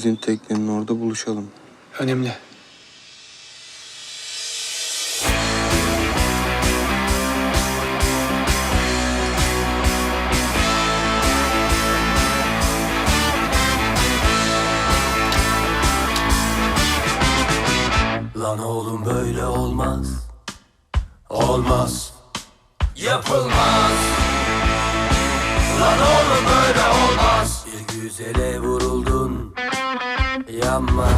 sizin teknenin orada buluşalım. Önemli. Lan oğlum böyle olmaz. Olmaz. Yapılmaz. Lan oğlum böyle olmaz. Bir güzele vuruldun Yanma.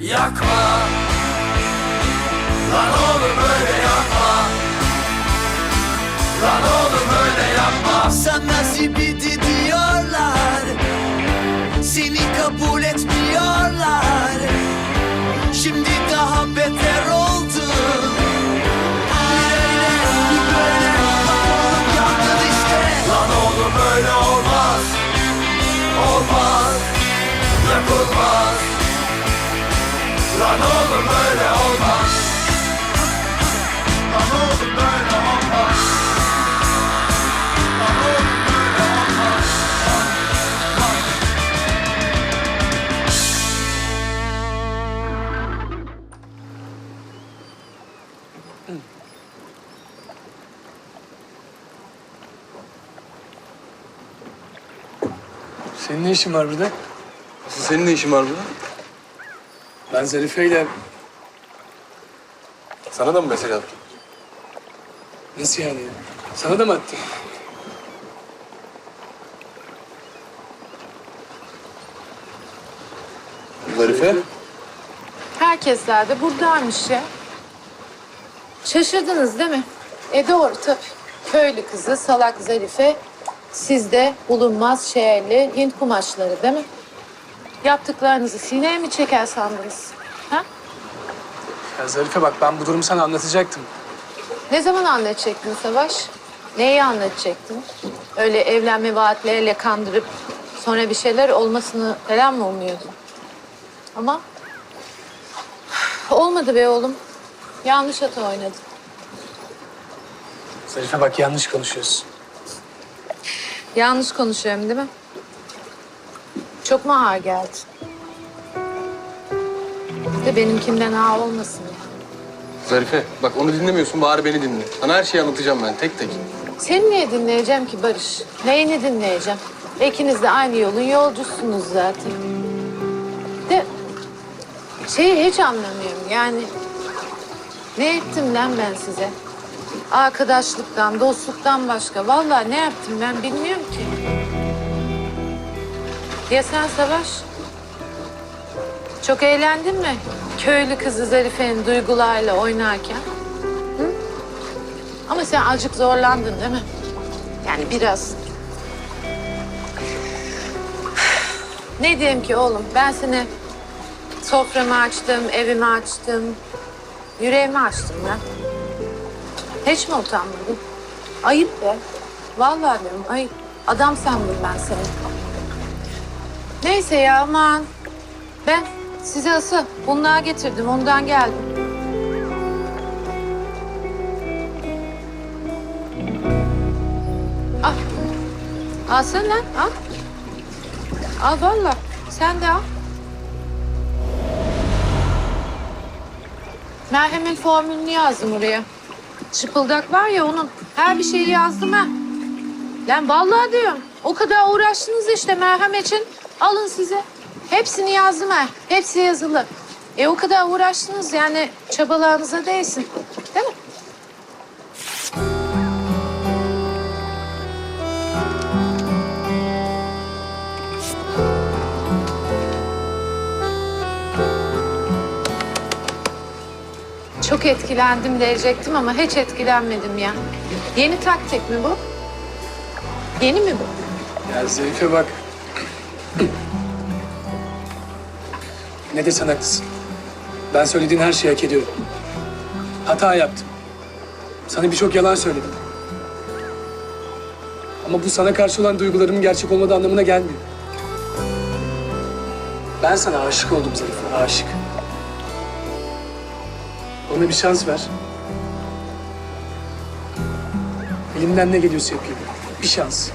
Yakma. Lan oğlum böyle yapma. Lan oğlum böyle yapma. Sana zibidi diyorlar. Seni kabul etmiyorlar. Şimdi daha beter oldun öyle bir böyle Bak yandın işte Lan oğlum böyle olmaz. Lan oğlum böyle olmaz. Lan oğlum böyle olmaz Lan böyle olmaz. Senin ne işin var burada? Asıl senin ne işin var burada? Ben Zarife ile... Sana da mı mesaj attım? Nasıl yani? ya? Sana da mı attım? Zarife. Herkesler de buradaymış ya. Şaşırdınız değil mi? E doğru tabii. Köylü kızı salak Zarife. Sizde bulunmaz şehirli Hint kumaşları değil mi? Yaptıklarınızı sineye mi çeker sandınız? Ha? Ya Zarife bak ben bu durumu sana anlatacaktım. Ne zaman anlatacaktın Savaş? Neyi anlatacaktın? Öyle evlenme vaatleriyle kandırıp sonra bir şeyler olmasını falan mı umuyordun? Ama olmadı be oğlum. Yanlış hata oynadın. Zarife bak yanlış konuşuyorsun. Yanlış konuşuyorum değil mi? Çok mu ağır geldi? De benimkinden ağır olmasın ya. Zarife bak onu dinlemiyorsun bari beni dinle. Sana her şeyi anlatacağım ben tek tek. Seni niye dinleyeceğim ki Barış? Neyini dinleyeceğim? İkiniz de aynı yolun yolcusunuz zaten. De şeyi hiç anlamıyorum yani. Ne ettim lan ben size? Arkadaşlıktan, dostluktan başka. Vallahi ne yaptım ben bilmiyorum ki. Ya sen Savaş? Çok eğlendin mi? Köylü kızı Zarife'nin duygularla oynarken. Ama sen azıcık zorlandın değil mi? Yani biraz. Ne diyeyim ki oğlum? Ben seni soframı açtım, evimi açtım. Yüreğimi açtım ya. Hiç mi utanmadın? Ayıp be. Vallahi diyorum ayıp. Adam sandım ben seni. Neyse ya aman. Ben size asıl bunlar getirdim. Ondan geldim. Al. Al sen lan, al. Al valla. Sen de al. Merhemet formülünü yazdım oraya. Çıpıldak var ya onun. Her bir şeyi yazdım ha. Lan vallahi diyorum. O kadar uğraştınız işte merhem için. Alın size. Hepsini yazdım ha. Hepsi yazılı. E o kadar uğraştınız yani çabalarınıza değsin. Değil mi? Çok etkilendim diyecektim ama hiç etkilenmedim ya. Yeni taktik mi bu? Yeni mi bu? Ya Zarife bak. Ne desen haklısın. Ben söylediğin her şeyi hak ediyorum. Hata yaptım. Sana birçok yalan söyledim. Ama bu sana karşı olan duygularımın gerçek olmadığı anlamına gelmiyor. Ben sana aşık oldum Zarife, aşık. Bana bir şans ver. Elimden ne geliyorsa yapayım. Bir şans.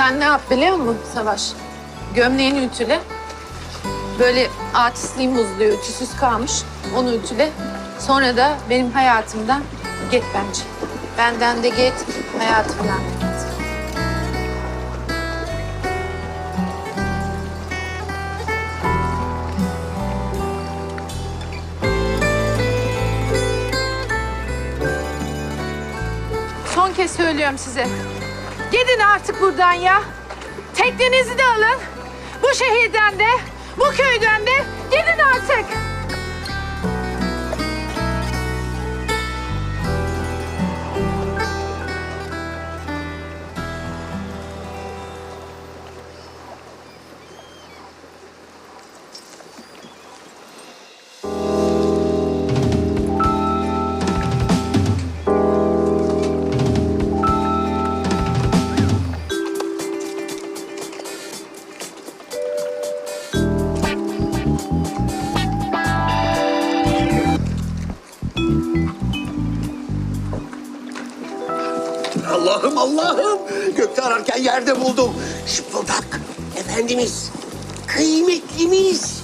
Sen ne yap biliyor musun Savaş? gömleğini ütüle. Böyle artistliğim bozuluyor, ütüsüz kalmış. Onu ütüle. Sonra da benim hayatımdan git bence. Benden de git, hayatımdan da git. Son kez söylüyorum size. Gidin artık buradan ya. Teknenizi de alın. Bu şehirden de, bu köyden de gidin artık. Allah'ım Allah'ım. Gökte ararken yerde buldum. Şıpıldak. Efendimiz. Kıymetlimiz.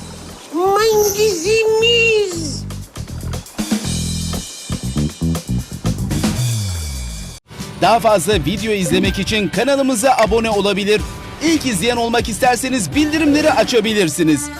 Mangizimiz. Daha fazla video izlemek için kanalımıza abone olabilir. İlk izleyen olmak isterseniz bildirimleri açabilirsiniz.